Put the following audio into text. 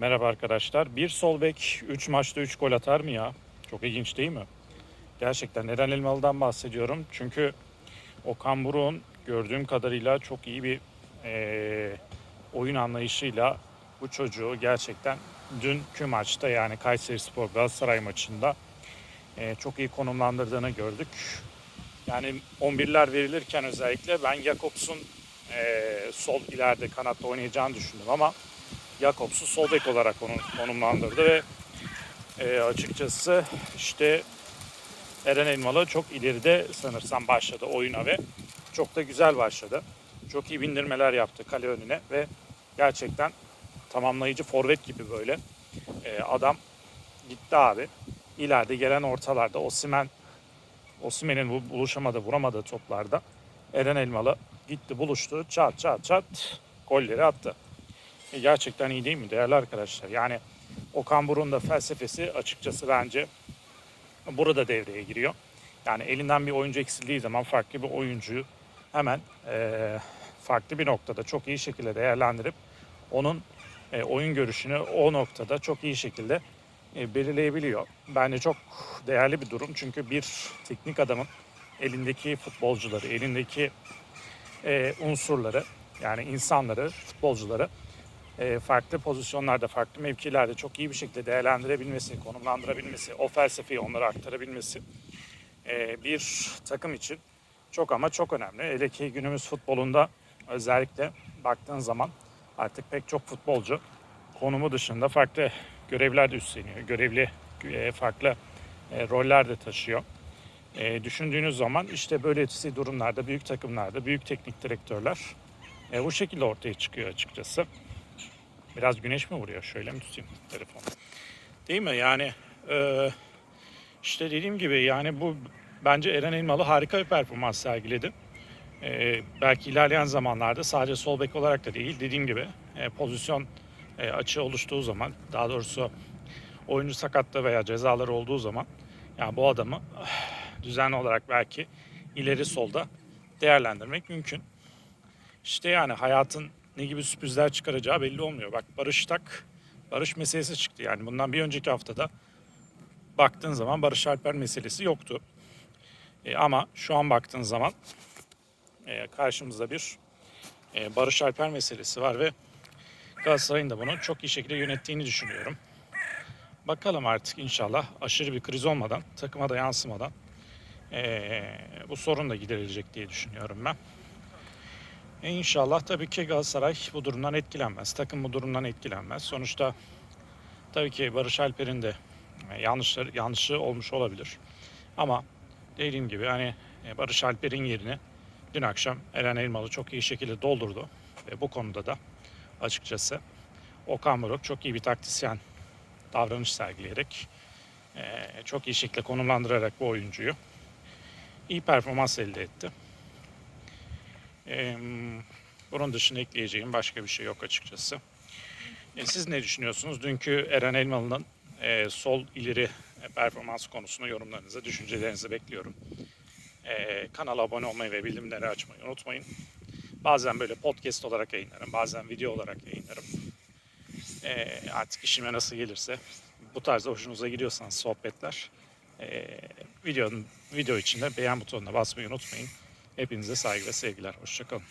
Merhaba arkadaşlar. Bir sol bek 3 maçta 3 gol atar mı ya? Çok ilginç değil mi? Gerçekten Eren Elmalı'dan bahsediyorum. Çünkü Okan Buruk'un gördüğüm kadarıyla çok iyi bir eee, oyun anlayışıyla bu çocuğu gerçekten dünkü maçta yani Kayseri Spor Galatasaray maçında eee, çok iyi konumlandırdığını gördük. Yani 11'ler verilirken özellikle ben Jakobs'un eee, sol ileride kanatta oynayacağını düşündüm ama Jakobs'u sol bek olarak onu konumlandırdı ve e, açıkçası işte Eren Elmalı çok ileride sanırsam başladı oyuna ve çok da güzel başladı. Çok iyi bindirmeler yaptı kale önüne ve gerçekten tamamlayıcı forvet gibi böyle e, adam gitti abi. İleride gelen ortalarda Osimen Osimen'in bu buluşamadığı, vuramadığı toplarda Eren Elmalı gitti buluştu. Çat çat çat golleri attı. E, Gerçekten iyi değil mi değerli arkadaşlar? Yani Okan Buruk'un da felsefesi açıkçası bence burada devreye giriyor. Yani elinden bir oyuncu eksildiği zaman farklı bir oyuncuyu hemen e, farklı bir noktada çok iyi şekilde değerlendirip onun e, oyun görüşünü o noktada çok iyi şekilde e, belirleyebiliyor. Bence çok değerli bir durum çünkü bir teknik adamın elindeki futbolcuları, elindeki e, unsurları yani insanları, futbolcuları farklı pozisyonlarda, farklı mevkilerde çok iyi bir şekilde değerlendirebilmesi, konumlandırabilmesi, o felsefeyi onlara aktarabilmesi e, bir takım için çok ama çok önemli. Hele ki günümüz futbolunda özellikle baktığın zaman artık pek çok futbolcu konumu dışında farklı görevler de üstleniyor. Görevli e, farklı e, roller de taşıyor. E, düşündüğünüz zaman işte böylesi durumlarda büyük takımlarda büyük teknik direktörler e, bu şekilde ortaya çıkıyor açıkçası. Biraz güneş mi vuruyor? Şöyle mi tutayım telefonu? Değil mi? Yani e, işte dediğim gibi yani bu bence Eren Elmalı harika bir performans sergiledi. E, belki ilerleyen zamanlarda sadece sol bek olarak da değil dediğim gibi e, pozisyon e, açığı oluştuğu zaman daha doğrusu oyuncu sakatlığı veya cezaları olduğu zaman yani bu adamı ah, düzenli olarak belki ileri solda değerlendirmek mümkün. İşte yani hayatın ne gibi sürprizler çıkaracağı belli olmuyor. Bak Barış Tak, Barış meselesi çıktı. Yani bundan bir önceki haftada baktığın zaman Barış Alper meselesi yoktu. E, ama şu an baktığın zaman e, karşımızda bir e, Barış Alper meselesi var ve Galatasaray'ın da bunu çok iyi şekilde yönettiğini düşünüyorum. Bakalım artık inşallah aşırı bir kriz olmadan, takıma da yansımadan e, bu sorun da giderilecek diye düşünüyorum ben. E inşallah tabii ki Galatasaray bu durumdan etkilenmez. Takım bu durumdan etkilenmez. Sonuçta tabii ki Barış Alper'in de e, yanlışları, yanlışı olmuş olabilir. Ama dediğim gibi hani e, Barış Alper'in yerini dün akşam Eren Elmalı çok iyi şekilde doldurdu. Ve bu konuda da açıkçası Okan Buruk çok iyi bir taktisyen davranış sergileyerek e, çok iyi şekilde konumlandırarak bu oyuncuyu iyi performans elde etti. Bunun dışında ekleyeceğim başka bir şey yok açıkçası. E, siz ne düşünüyorsunuz? Dünkü Eren Elmalı'nın e, sol ileri performans konusunda yorumlarınızı, düşüncelerinizi bekliyorum. E, kanala abone olmayı ve bildirimleri açmayı unutmayın. Bazen böyle podcast olarak yayınlarım, bazen video olarak yayınlarım. E, artık işime nasıl gelirse bu tarzda hoşunuza gidiyorsanız sohbetler e, videonun video içinde beğen butonuna basmayı unutmayın. Hepinize saygı ve sevgiler. Hoşçakalın.